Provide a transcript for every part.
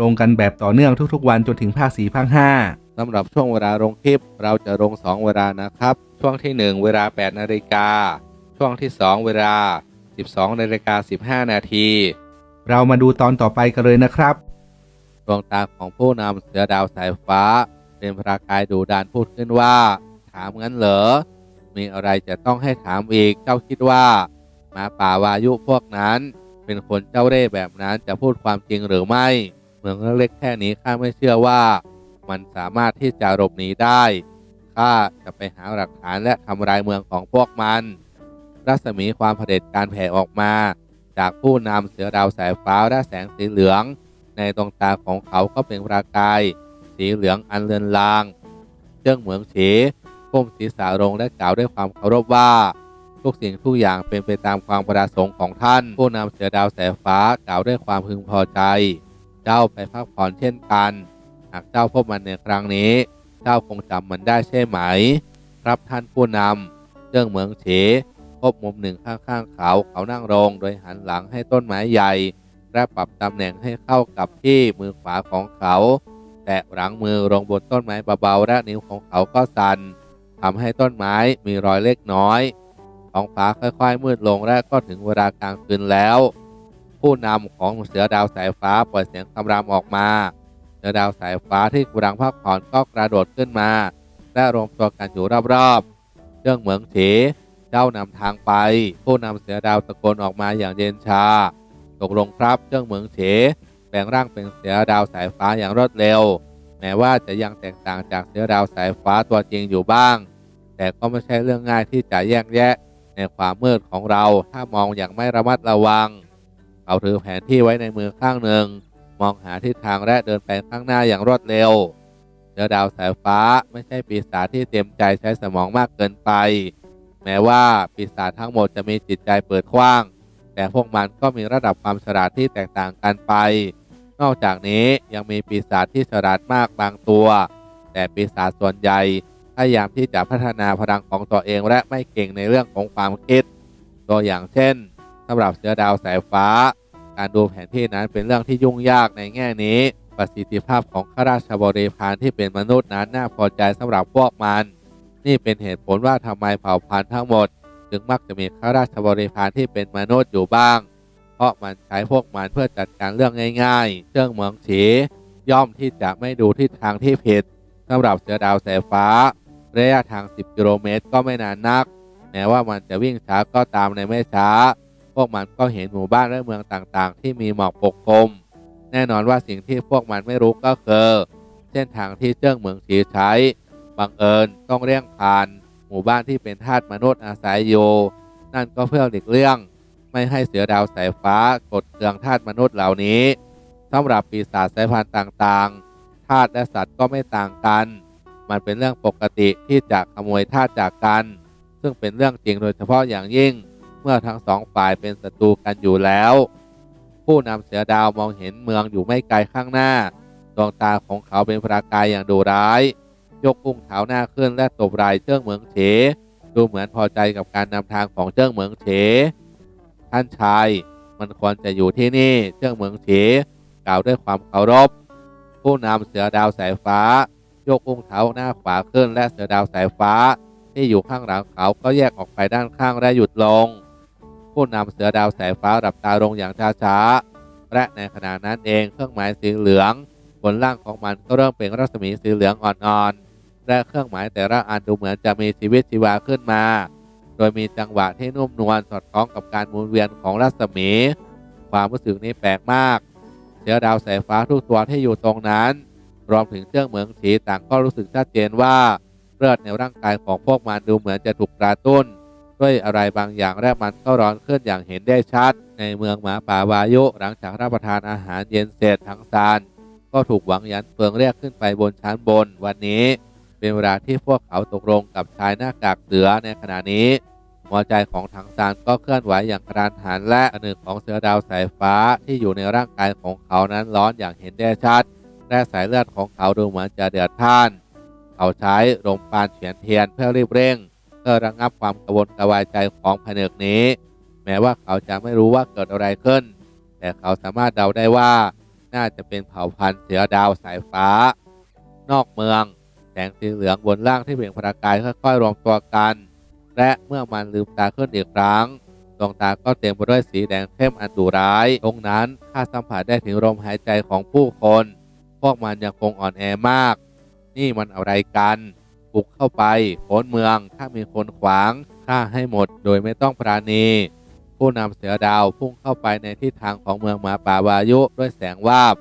ลงกันแบบต่อเนื่องทุกๆ วันจนถึงภาคสี่ภาคห้าสำหรับช่วงเวลาลงคลิป เราจะลง 2 เวลานะครับ ช่วงทีหนึ่1 เวลา 8 นาฬิกา ช่วงที่ 2 เวลา 12 นาฬิกา 15 นาที เรามาดูตอนต่อไปกันเลยนะครับดวงตาของผู้นำเสือดาวสายฟ้า เป็นพระกายดูดานพูดขึ้นว่า ถามงั้นเหรอ มีอะไรจะต้องให้ถามอีก เจ้าคิดว่าหมาป่าวายุพวกนั้น เป็นคนเจ้าเร่ห์แบบนั้นจะพูดความจริงหรือไม่ เมืองเล็กๆแค่นี้ข้าไม่เชื่อว่า มันสามารถที่จะหลบหนีได้ข้าจะไปหาหลักฐานและทำลายเมืองของพวกมัน รัศมีความเผด็จการแผ่ออกมา จากผู้นำเสือดาวสายฟ้าและแสงสีเหลือง ในดวงตาของเขาก็เป็นประกาย สีเหลืองอันเลือนลาง เจ้งเหมืองเฉก้มศีรษะลงและกล่าวด้วยความเคารพว่า ทุกสิ่งทุกอย่างเป็นไปตามความประสงค์ของท่าน ผู้นำเสือดาวสายฟ้ากล่าวด้วยความพึงพอใจ เจ้าไปพักผ่อนเช่นกัน หากเจ้าพบมันในครั้งนี้ เจ้าคงจำมันได้ใช่ไหม ครับท่านผู้นำเจ้งเหมืองเฉพบมุมหนึ่งข้างๆเขาเขานั่งลงโดยหันหลังให้ต้นไม้ใหญ่ และปรับตำแหน่งให้เข้ากับที่มือขวาของเขา แตะหลังมือลงบนต้นไม้เบาๆและนิ้วของเขาก็สั่นทำให้ต้นไม้มีรอยเล็กน้อยท้องฟ้าค่อยๆ มืดลงและก็ถึงเวลากลางคืนแล้ว ผู้นำของเสือดาวสายฟ้าปล่อยเสียงคำรามออกมา เสือดาวสายฟ้าที่กำลังพักผ่อนก็กระโดดขึ้นมา และรวมตัวกันอยู่รอบๆเรื่องเหมืองเฉเจ้านำทางไป ผู้นำเสือดาวตะโกนออกมาอย่างเย็นชา ตกลงครับเจ้าเหมืองเฉแปลงร่างเป็นเสือดาวสายฟ้าอย่างรวดเร็ว แม้ว่าจะยังแตกต่างจากเสือดาวสายฟ้าตัวจริงอยู่บ้าง แต่ก็ไม่ใช่เรื่องง่ายที่จะแยกแยะ ในความมืดของเราถ้ามองอย่างไม่ระมัดระวัง เขาถือแผนที่ไว้ในมือข้างหนึ่ง มองหาทิศทางและเดินไปข้างหน้าอย่างรวดเร็วเสือดาวสายฟ้าไม่ใช่ปีศาจที่เต็มใจใช้สมองมากเกินไป แม้ว่าปีศาจทั้งหมดจะมีจิตใจเปิดกว้าง แต่พวกมันก็มีระดับความฉลาดที่แตกต่างกันไป นอกจากนี้ยังมีปีศาจที่ฉลาดมากบางตัว แต่ปีศาจส่วนใหญ่พยายามที่จะพัฒนาพลังของตัวเองและไม่เก่งในเรื่องของความคิด ตัวอย่างเช่น สำหรับเสือดาวสายฟ้า การดูแผนที่นั้นเป็นเรื่องที่ยุ่งยากในแง่นี้ ประสิทธิภาพของข้าราชบริพารที่เป็นมนุษย์นั้นน่าพอใจสำหรับพวกมัน นี่เป็นเหตุผลว่าทำไมเผ่าพันธุ์ทั้งหมด จึงมักจะมีข้าราชบริพารที่เป็นมนุษย์อยู่บ้าง เพราะมันใช้พวกมันเพื่อจัดการเรื่องง่ายๆเรื่องเมืองฉีย่อมที่จะไม่ดูทิศทางที่ผิดสำหรับเสือดาวสายฟ้าระยะทาง 10 กิโลเมตรก็ไม่นานนัก แม้ว่ามันจะวิ่งช้าก็ตามในไม่ช้า พวกมันก็เห็นหมู่บ้านและเมืองต่างๆ ที่มีหมอกปกคลุม แน่นอนว่าสิ่งที่พวกมันไม่รู้ก็คือเส้นทางที่เจ้งเหมืองฉีใช้ บังเอิญต้องเลี่ยงผ่าน หมู่บ้านที่เป็นทาสมนุษย์อาศัยอยู่นั่นก็เพื่อหลีกเลี่ยง ไม่ให้เสือดาวสายฟ้ากดเครื่องทาสมนุษย์เหล่านี้สำหรับปีศาจสายพันธุ์ต่างๆ ทาสและสัตว์ก็ไม่ต่างกัน มันเป็นเรื่องปกติที่จะขโมยทาสจากกัน ซึ่งเป็นเรื่องจริงโดยเฉพาะอย่างยิ่ง เมื่อทั้งสองฝ่ายเป็นศัตรูกันอยู่แล้ว ผู้นำเสือดาวมองเห็นเมืองอยู่ไม่ไกลข้างหน้า ดวงตาของเขาเป็นประกายอย่างดุร้าย ยกพุ่งเท้าหน้าขึ้นและตบไหล่เจิ้งเหมืองเฉ ดูเหมือนพอใจกับการนำทางของเจิ้งเหมืองเฉ ท่านชาย มันควรจะอยู่ที่นี่เจิ้งเหมืองเฉกล่าวด้วยความเคารพ ผู้นำเสือดาวสายฟ้า ยกพุ่งเท้าหน้าขวาขึ้นและเสือดาวสายฟ้าที่อยู่ข้างหลังเขาก็แยกออกไปด้านข้างและหยุดลง ผู้นำเสือดาวสายฟ้าหลับตาลงอย่างช้าๆและในขณะนั้นเองเครื่องหมายสีเหลืองบนล่างของมันก็เริ่มเปล่งรัศมีสีเหลืองอ่อนๆ และเครื่องหมายแต่ละอันดูเหมือนจะมีชีวิตชีวาขึ้นมา โดยมีจังหวะที่นุ่มนวลสอดคล้องกับการหมุนเวียนของรัศมี ความรู้สึกนี้แปลกมากเสือดาวสายฟ้าทุกตัวที่อยู่ตรงนั้น รวมถึงเจ้าเหมืองฉีต่างก็รู้สึกชัดเจนว่าเลือดในร่างกายของพวกมันดูเหมือนจะถูกกระตุ้น ด้วยอะไรบางอย่างและมันก็ร้อนขึ้นอย่างเห็นได้ชัด ในเมืองหมาป่าวายุหลังจากรับประทานอาหารเย็นเสร็จทั้งซานก็ถูกหวังยันเฟืองเรียกขึ้นไปบนชั้นบนวันนี้ เป็นเวลาที่พวกเขาตกลงกับชายหน้ากากเสือในขณะนี้หัวใจของถังซานก็เคลื่อนไหวอย่างกระทันหันและอันหนึ่งของเสือดาวสายฟ้าที่อยู่ในร่างกายของเขานั้นร้อนอย่างเห็นได้ชัดและสายเลือดของเขาดูเหมือนจะเดือดท่าน เขาใช้ลมปานเฉียนเทียนเพื่อรีบเร่ง เพื่อระงับความกระวนกระวายใจของผนึกนี้ แม้ว่าเขาจะไม่รู้ว่าเกิดอะไรขึ้น แต่เขาสามารถเดาได้ว่า น่าจะเป็นเผ่าพันธุ์เสือดาวสายฟ้า นอกเมือง แสงสีเหลืองบนล่างที่เปล่งประกายค่อยๆรวมตัวกัน และเมื่อมันลืมตาขึ้นอีกครั้งดวงตาก็เต็มไปด้วยสีแดงเข้มอันดุร้ายตรงนั้นข้าสัมผัสได้ถึงลมหายใจของผู้คน พวกมันยังคงอ่อนแอมาก นี่มันอะไรกัน บุกเข้าไปพ้นเมืองถ้ามีคนขวางฆ่าให้หมดโดยไม่ต้องปราณี ผู้นำเสือดาวพุ่งเข้าไปในทิศทางของเมืองหมาป่าวายุด้วยแสงวาบ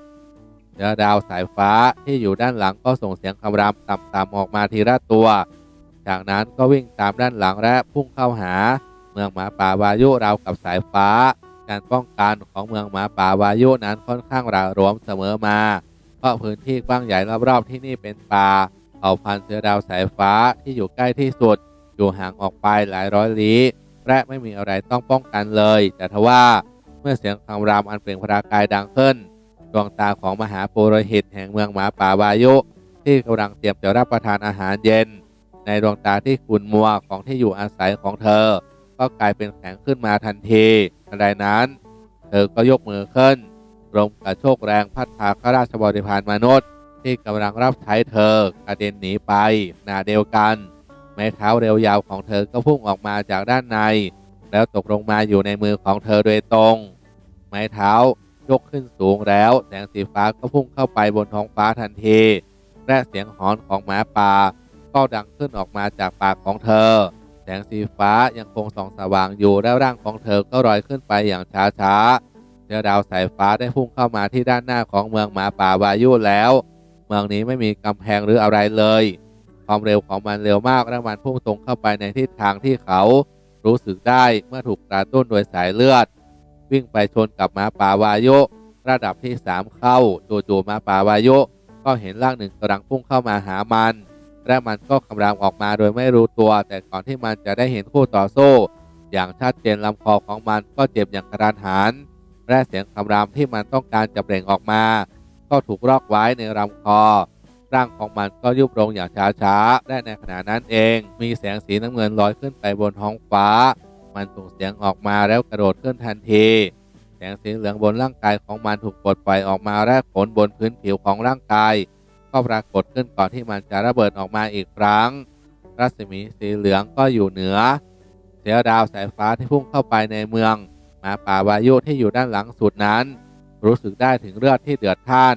เสือดาวสายฟ้าที่อยู่ด้านหลังก็ส่งเสียงคำรามต่ำๆออกมาทีละตัว จากนั้นก็วิ่งตามด้านหลังและพุ่งเข้าหา เมืองหมาป่าวายุราวกับสายฟ้า การป้องกันของเมืองหมาป่าวายุนั้นค่อนข้างระรวมเสมอมา เพราะพื้นที่กว้างใหญ่รอบๆที่นี่เป็นป่า เผ่าพันธุ์เสือดาวสายฟ้าที่อยู่ใกล้ที่สุด อยู่ห่างออกไปหลายร้อยลี้และไม่มีอะไรต้องป้องกันเลย แต่ทว่าเมื่อเสียงคำรามอันเปล่งประกายดังขึ้น ดวงตาของมหาปุโรหิตแห่งเมืองหมาป่าวายุ ที่กำลังเตรียมจะรับประทานอาหารเย็น ในดวงตาที่ขุ่นมัวของที่อยู่อาศัยของเธอ ก็กลายเป็นแข็งขึ้นมาทันทีทันใดนั้น เธอก็ยกมือขึ้นลมกระโชกแรงพัดพาข้าราชบริพารมนุษย์ ที่กำลังรับใช้เธอกระเด็นหนีไปหนาเดียวกัน ไม้เท้าเร็วยาวของเธอก็พุ่งออกมาจากด้านใน แล้วตกลงมาอยู่ในมือของเธอโดยตรง ไม้เท้ายกขึ้นสูงแล้ว แสงสีฟ้าก็พุ่งเข้าไปบนท้องฟ้าทันทีและเสียงหอนของหมาป่าก็ดังขึ้นออกมาจากปากของเธอ แสงสีฟ้ายังคงส่องสว่างอยู่แล้วร่างของเธอก็ลอยขึ้นไปอย่างช้าๆเสือดาวสายฟ้าได้พุ่งเข้ามาที่ด้านหน้าของเมืองหมาป่าวายุแล้ว มืองนี้ไม่มีกำแพงหรืออะไรเลย ความเร็วของมันเร็วมากและมันพุ่งตรงเข้าไปในทิศทางที่เขารู้สึกได้เมื่อถูกกระตุ้นโดยสายเลือด วิ่งไปชนกับหมาป่าวายุระดับที่สามเข้าจู่ๆหมาป่าวายุก็เห็นร่างหนึ่งกำลังพุ่งเข้ามาหามัน และมันก็คำรามออกมาโดยไม่รู้ตัว แต่ก่อนที่มันจะได้เห็นคู่ต่อสู้ อย่างชัดเจนลำคอของมันก็เจ็บอย่างกระทันหันและเสียงคำรามที่มันต้องการจะเปล่งออกมา ก็ถูกรอกไว้ในลำคอ ร่างของมันก็ยุบลงอย่างช้าๆและในขณะนั้นเอง มีแสงสีน้ำเงินลอยขึ้นไปบนท้องฟ้า มันส่งเสียงออกมาแล้วกระโดดขึ้นทันที แสงสีเหลืองบนร่างกายของมันถูกปลดปล่อยออกมาและขนบนพื้นผิวของร่างกาย ก็ปรากฏขึ้นก่อนที่มันจะระเบิดออกมาอีกครั้ง รัศมีสีเหลืองก็อยู่เหนือ เสือดาวสายฟ้าที่พุ่งเข้าไปในเมืองหมาป่าวายุที่อยู่ด้านหลังสุดนั้น รู้สึกได้ถึงเลือดที่เดือดท่าน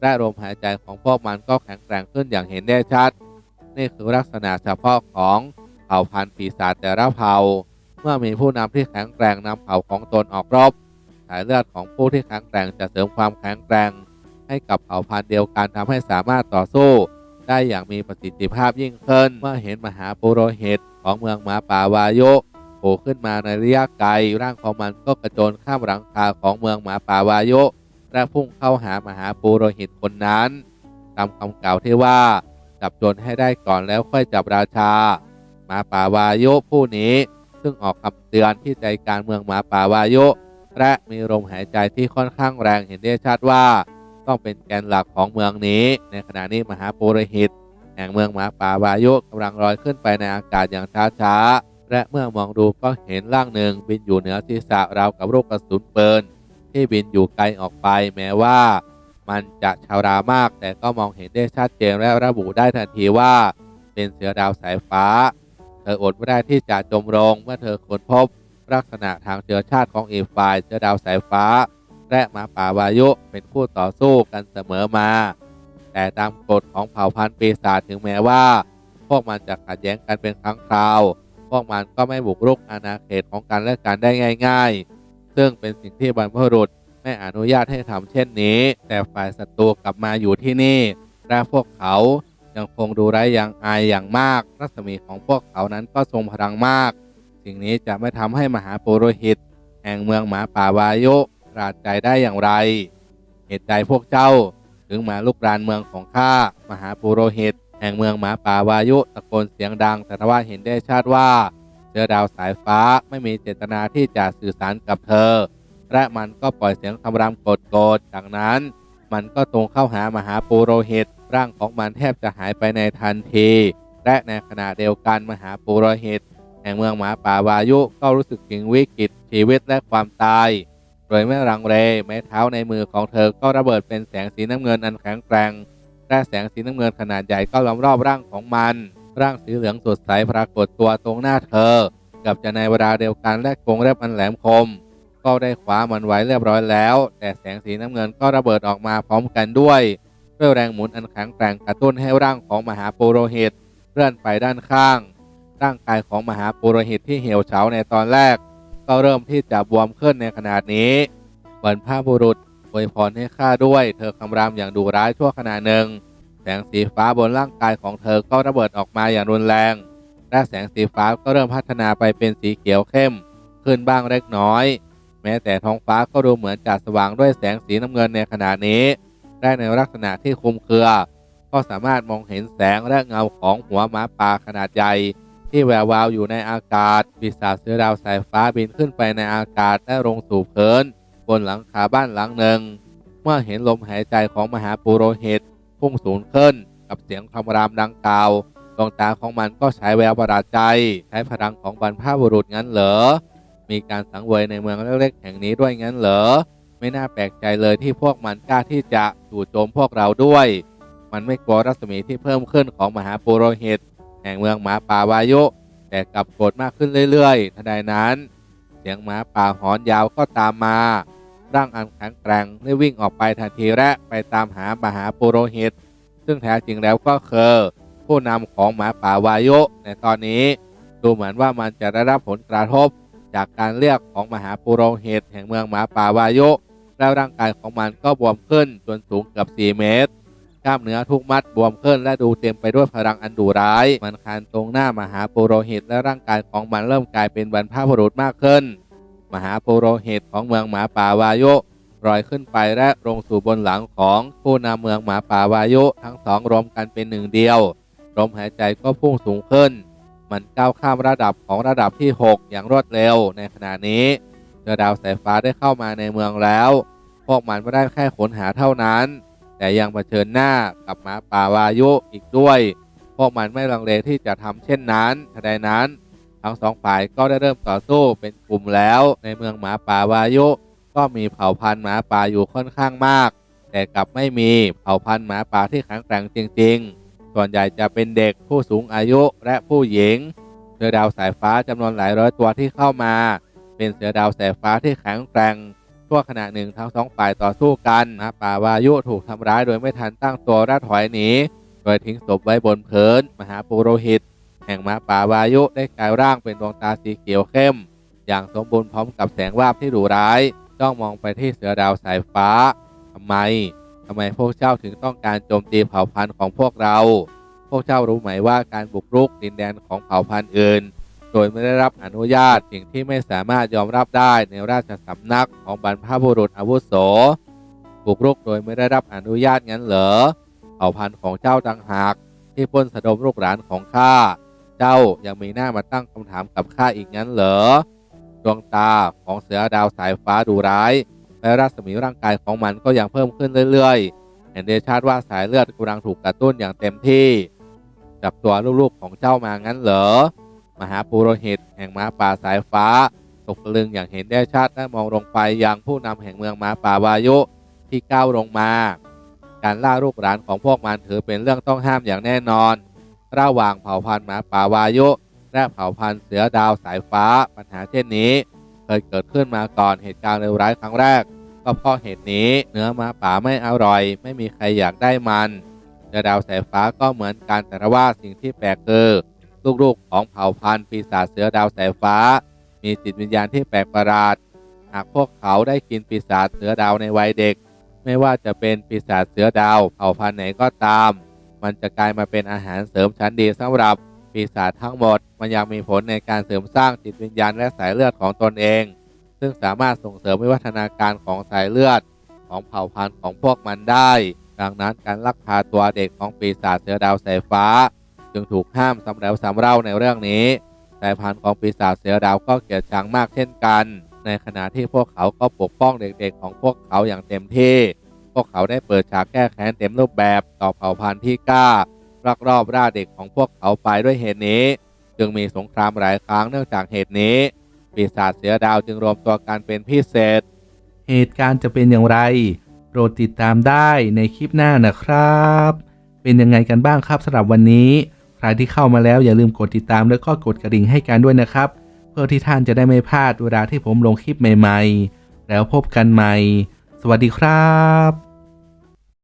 และลมหายใจของพวกมันก็แข็งแกร่งขึ้นอย่างเห็นได้ชัด นี่คือลักษณะเฉพาะของเผ่าพันธุ์ปีศาจแต่ละเผ่า เมื่อมีผู้นำที่แข็งแกร่งนำเผ่าของตนออกรบสายเลือดของผู้ที่แข็งแกร่งจะเสริมความแข็งแกร่ง ให้กับเผ่าพันธุ์เดียวกันทำให้สามารถต่อสู้ ได้อย่างมีประสิทธิภาพยิ่งขึ้น เมื่อเห็นมหาปุโรหิตของเมืองหมาป่าวายุ โผล่ขึ้นมาในระยะไกล ร่างของมันก็กระโจนข้ามหลังคาของเมืองหมาป่าวายุและพุ่งเข้าหามหาปุโรหิตคนนั้นตามคำกล่าวที่ว่า จับโจรให้ได้ก่อนแล้วค่อยจับราชา หมาป่าวายุผู้นี้ ซึ่งออกคำเตือนที่ใจการเมืองหมาป่าวายุและมีลมหายใจที่ค่อนข้างแรงเห็นได้ชัดว่า ต้องเป็นแกนหลักของเมืองนี้ ในขณะนี้มหาปุโรหิต แห่งเมืองหมาป่าวายุกำลังลอยขึ้นไปในอากาศอย่างช้าๆ และเมื่อมองดูก็เห็นร่างหนึ่งบินอยู่เหนือศีรษะราวกับลูกกระสุนปืนที่บินอยู่ไกลออกไปแม้ว่า มันจะชาวรามาก แต่ก็มองเห็นได้ชัดเจนและระบุได้ทันทีว่า เป็นเสือดาวสายฟ้า เธออดไม่ได้ที่จะจมลงเมื่อเธอค้นพบลักษณะทางเชื้อชาติของอีกฝ่ายเสือดาวสายฟ้า และหมาป่าวายุเป็นคู่ต่อสู้กันเสมอมา แต่ตามกฎของเผ่าพันธุ์ปีศาจถึงแม้ว่า พวกมันจะขัดแย้งกันเป็นครั้งคราว พวกมันก็ไม่บุกรุกอาณาเขตของกันและกันได้ง่าย ๆ ซึ่งเป็นสิ่งที่บรรพบุรุษไม่อนุญาตให้ทำเช่นนี้ แต่ฝ่ายศัตรูกลับมาอยู่ที่นี่และพวกเขายังคงดูไร้อย่างอายอย่างมาก รัศมีของพวกเขานั้นก็ทรงพลังมาก สิ่งนี้จะไม่ทำให้มหาปุโรหิต แห่งเมืองหมาป่าวายุราดใจได้อย่างไร เหตุใดพวกเจ้าถึงมาลุกรานเมืองของข้ามหาปุโรหิต แห่งเมืองหมาป่าวายุตะโกนเสียงดังแต่ทว่าเห็นได้ชัดว่าเสือดาวสายฟ้าไม่มีเจตนาที่จะสื่อสารกับเธอ และมันก็ปล่อยเสียงคำรามโกรธๆจากนั้น มันก็ตรงเข้าหามหาปุโรหิต ร่างของมันแทบจะหายไปในทันที และในขณะเดียวกันมหาปุโรหิต แห่งเมืองหมาป่าวายุก็รู้สึกถึงวิกฤตชีวิตและความตายโดยไม่รังเลไม้เท้าในมือของเธอก็ระเบิดเป็นแสงสีน้ำเงินอันแข็งแกร่ง และแสงสีน้ำเงินขนาดใหญ่ก็ล้อมรอบร่างของมัน ร่างสีเหลืองสดใสปรากฏตัวตรงหน้าเธอ กับจะในเวลาเดียวกันและกรงเล็บอันแหลมคม ก็ได้ขวามันไว้เรียบร้อยแล้ว แต่แสงสีน้ำเงินก็ระเบิดออกมาพร้อมกันด้วย ด้วยแรงหมุนอันแข็งแกร่งกระตุ้นให้ร่างของมหาปุโรหิตเคลื่อนไปด้านข้าง ร่างกายของมหาปุโรหิตที่เหี่ยวเฉาในตอนแรก ก็เริ่มที่จะบวมขึ้นในขนาดนี้บรรพบุรุษ อวยพรให้ข้าด้วย เธอคำรามอย่างดุร้ายชั่วขณะหนึ่ง แสงสีฟ้าบนร่างกายของเธอก็ระเบิดออกมาอย่างรุนแรง และแสงสีฟ้าก็เริ่มพัฒนาไปเป็นสีเขียวเข้ม ขึ้นบ้างเล็กน้อย แม้แต่ท้องฟ้าก็ดูเหมือนจะสว่างด้วยแสงสีน้ำเงินในขณะนี้ ได้ในลักษณะที่คลุมเครือ ก็สามารถมองเห็นแสงและเงาของหัวหมาป่าขนาดใหญ่ที่แวววาวอยู่ในอากาศปีศาจเสือดาวสายฟ้าบินขึ้นไปในอากาศและลงสู่พื้น บนหลังคาบ้านหลังหนึ่ง เมื่อเห็นลมหายใจของมหาปุโรหิตพุ่งสูงขึ้นกับเสียงคำรามดังกล่าวดวงตาของมันก็ฉายแววประหลาดใจ ใช้พลังของบรรพบุรุษงั้นเหรอ มีการสังเวยในเมืองเล็กๆแห่งนี้ด้วยงั้นเหรอ ไม่น่าแปลกใจเลยที่พวกมันกล้าที่จะจู่โจมพวกเราด้วย มันไม่กลัวรัศมีที่เพิ่มขึ้นของมหาปุโรหิตแห่งเมืองหมาป่าวายุ แต่กลับโกรธมากขึ้นเรื่อยๆทันใดนั้น เสียงหมาป่าหอนยาวก็ตามมา ร่างอันแข็งแกร่งได้วิ่งออกไปทันทีและไปตามหามหาปุโรหิต ซึ่งแท้จริงแล้วก็คือผู้นำของหมาป่าวายุในตอนนี้ ดูเหมือนว่ามันจะได้รับผลกระทบ จากการเรียกของมหาปุโรหิตแห่งเมืองหมาป่าวายุแล้วร่างกายของมันก็บวมขึ้นจนสูงเกือบ 4 เมตร กล้ามเนื้อทุกมัดบวมขึ้นและดูเต็มไปด้วยพลังอันดุร้าย มันคานตรงหน้ามหาปุโรหิต และร่างกายของมันเริ่มกลายเป็นบรรพบุรุษมากขึ้น มหาปุโรหิตของเมืองหมาป่าวายุลอยขึ้นไปและลงสู่บนหลังของผู้นำเมืองหมาป่าวายุทั้งสองรวมกันเป็นหนึ่งเดียวลมหายใจก็พุ่งสูงขึ้น มันก้าวข้ามระดับของระดับที่ 6 อย่างรวดเร็วในขณะนี้เรือดาวสายฟ้าได้เข้ามาในเมืองแล้ว พวกมันไม่ได้แค่ขนหาเท่านั้น แต่ยังเผชิญหน้ากับหมาป่าวายุอีกด้วย พวกมันไม่ลังเลที่จะทำเช่นนั้นทันใดนั้น ทั้งสองฝ่ายก็ได้เริ่มต่อสู้เป็นกลุ่มแล้ว ในเมืองหมาป่าวายุ ก็มีเผ่าพันธุ์หมาป่าอยู่ค่อนข้างมาก แต่กลับไม่มีเผ่าพันธุ์หมาป่าที่แข็งแกร่งจริง ๆ ส่วนใหญ่จะเป็นเด็กผู้สูงอายุและผู้หญิงเสือดาวสายฟ้าจำนวนหลายร้อยตัวที่เข้ามา เป็นเสือดาวสายฟ้าที่แข็งแกร่งชั่วขณะหนึ่งทั้งสองฝ่ายต่อสู้กันหมาป่าวายุถูกทำร้ายโดยไม่ทันตั้งตัวและถอยหนีโดยทิ้งศพไว้บนพื้นมหาปุโรหิต แห่งมาป่าวายุได้กลายร่างเป็นดวงตาสีเขียวเข้ม อย่างสมบูรณ์พร้อมกับแสงวาบที่ดุร้ายจ้องมองไปที่เสือดาวสายฟ้าทำไมทำไมพวกเจ้าถึงต้องการโจมตีเผ่าพันธุ์ของพวกเรา พวกเจ้ารู้ไหมว่าการบุกรุกดินแดนของเผ่าพันธุ์อื่น โดยไม่ได้รับอนุญาตสิ่งที่ไม่สามารถยอมรับได้ในราชสำนักของบรรพบุรุษอาวุโส บุกรุกโดยไม่ได้รับอนุญาตงั้นเหรอ เผ่าพันธุ์ของเจ้าต่างหากที่ปล้นสะดมลูกหลานของข้า เจ้ายังมีหน้ามาตั้งคำถามกับข้าอีกงั้นเหรอ ดวงตาของเสือดาวสายฟ้าดูร้าย และรัศมีร่างกายของมันก็ยังเพิ่มขึ้นเรื่อยๆ เห็นเดชาดว่าสายเลือดกำลังถูกกระตุ้นอย่างเต็มที่ จับตัวลูกๆของเจ้ามางั้นเหรอ มหาปุโรหิตแห่งม้าป่าสายฟ้า ตกตะลึงอย่างเห็นได้ชัดและมองลงไปยังผู้นำแห่งเมืองม้าป่าวายุที่ก้าวลงมา การล่าลูกหลานของพวกมันถือเป็นเรื่องต้องห้ามอย่างแน่นอน ระหว่างเผ่าพันธุ์หมาป่าวายุและเผ่าพันธุ์เสือดาวสายฟ้าปัญหาเช่นนี้ เคยเกิดขึ้นมาก่อนเหตุการณ์เลวร้ายครั้งแรก ก็เพราะเหตุนี้เนื้อหมาป่าไม่อร่อย ไม่มีใครอยากได้มันเสือดาวสายฟ้าก็เหมือนกันแต่ว่าสิ่งที่แปลกคือลูกๆของเผ่าพันธุ์ปีศาจเสือดาวสายฟ้า มีจิตวิญญาณที่แปลกประหลาดหากพวกเขาได้กินปีศาจเสือดาวในวัยเด็ก ไม่ว่าจะเป็นปีศาจเสือดาวเผ่าพันธุ์ไหนก็ตาม มันจะกลายมาเป็นอาหารเสริมชั้นดีสำหรับปีศาจทั้งหมด มันยังมีผลในการเสริมสร้างจิตวิญญาณและสายเลือดของตนเอง ซึ่งสามารถส่งเสริมวิวัฒนาการของสายเลือดของเผ่าพันธุ์ของพวกมันได้ ดังนั้นการลักพาตัวเด็กของปีศาจเสือดาวสายฟ้า จึงถูกห้ามสำแล้วสำเล่าในเรื่องนี้สายพันธุ์ของปีศาจเสือดาวก็เกลียดชังมากเช่นกัน ในขณะที่พวกเขาก็ปกป้องเด็กๆของพวกเขาอย่างเต็มที่ วกเขาได้เปิดฉากแก้แค้นเต็มรูปแบบต่อเผ่าพันธุ์ที่กล้าลักรอบล่าเด็กของพวกเขาไปด้วยเหตุนี้ จึงมีสงครามหลายครั้งเนื่องจากเหตุนี้ ปีศาจเสือดาวจึงรวมตัวกันเป็นพิเศษ เหตุการณ์จะเป็นอย่างไรโปรดติดตามได้ในคลิปหน้านะครับ เป็นยังไงกันบ้างครับสำหรับวันนี้ ใครที่เข้ามาแล้วอย่าลืมกดติดตามแล้วก็กดกระดิ่งให้กันด้วยนะครับ เพื่อที่ท่านจะได้ไม่พลาดเวลาที่ผมลงคลิปใหม่ ๆ แล้วพบกันใหม่ สวัสดีครับ